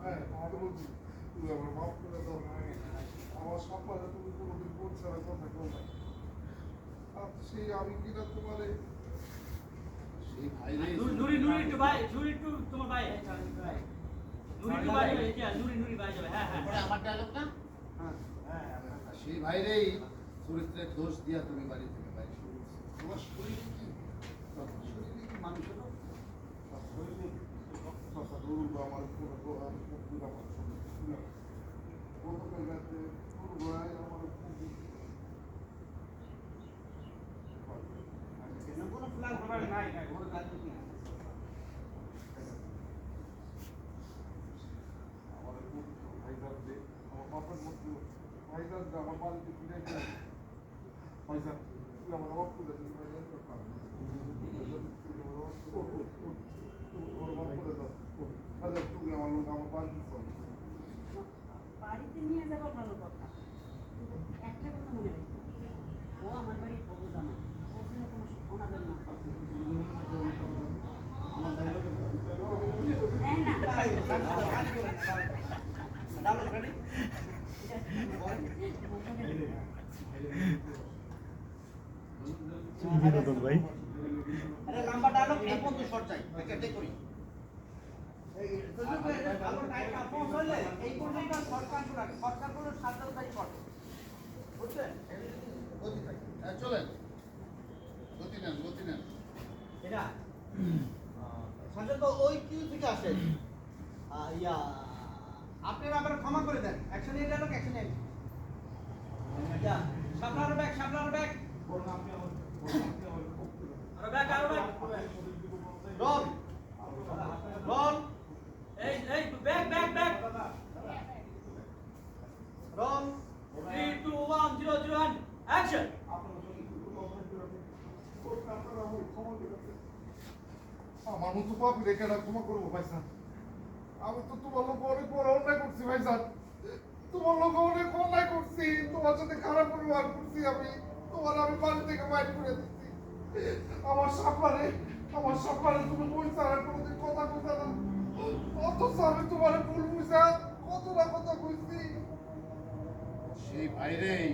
হ্যাঁ কথা আর সেই আমি সেই ভাই তোমার ভাই ভাই হ্যাঁ হ্যাঁ হ্যাঁ হ্যাঁ সেই ভাইরেই চরিত্রের দোষ দিয়া তুমি বাড়ি থেকে কি তোমার শরীরে কি মানুষের রোগ? আমার গতকাল রাতে পুরো ভাই আমার কোনো প্ল্যান করার নাই নাই ওর কাছে কি আমার বাপের আমার বাড়িতে ফিরে গেল বাড়িতে নিয়ে যাব ভালো কথা। একটা কথা মনে রাখবে ও আমার বাড়ির ওর কোনো অনাদর না হ্যাঁ হ্যাঁ চলেন। গতি নেন গতি নেন। এটা? তো ওই কিউ থেকে আসে। ইয়া আপনারা আবার ক্ষমা করে দেন। অ্যাকশন নিয়ে গেল অ্যাকশন নিয়ে back back back roll 3 2 1 0 0 1 action আমার মতো পাপি রেখে না ক্ষমা করব ভাইজান। আমি তো তোমার লোক অনেক বড় অন্যায় করছি ভাইজান। তোমার লোক অনেক অন্যায় করছি তোমার সাথে খারাপ ব্যবহার করছি আমি। তোমার আমি বাড়ি থেকে বাইরে করে দিচ্ছি। আমার সাপারে আমার সাপারে তুমি বলছো আর কোনোদিন কথা কথা না। অথচ আমি তোমার ভুল বুঝা কত না কথা বুঝছি সেই ভাইরেই